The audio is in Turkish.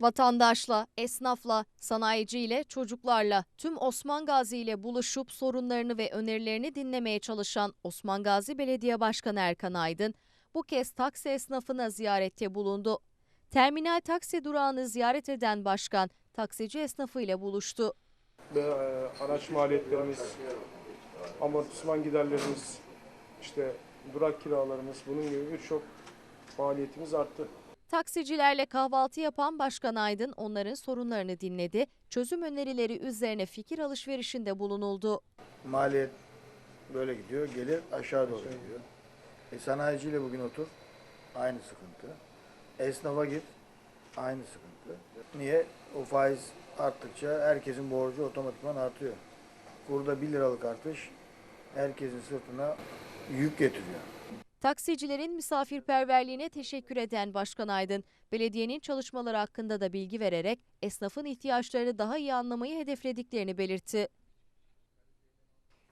Vatandaşla, esnafla, sanayiciyle, çocuklarla, tüm Osman Gazi ile buluşup sorunlarını ve önerilerini dinlemeye çalışan Osman Gazi Belediye Başkanı Erkan Aydın, bu kez taksi esnafına ziyarette bulundu. Terminal taksi durağını ziyaret eden başkan, taksici esnafı ile buluştu. ve e, araç maliyetlerimiz, amortisman giderlerimiz, işte durak kiralarımız bunun gibi birçok maliyetimiz arttı. Taksicilerle kahvaltı yapan Başkan Aydın onların sorunlarını dinledi, çözüm önerileri üzerine fikir alışverişinde bulunuldu. maliyet böyle gidiyor, gelir aşağı doğru gidiyor. E, sanayiciyle bugün otur, aynı sıkıntı. Esnafa git, aynı sıkıntı. Niye? O faiz arttıkça herkesin borcu otomatikman artıyor. Kurda 1 liralık artış herkesin sırtına yük getiriyor. Taksicilerin misafirperverliğine teşekkür eden Başkan Aydın, belediyenin çalışmaları hakkında da bilgi vererek esnafın ihtiyaçlarını daha iyi anlamayı hedeflediklerini belirtti.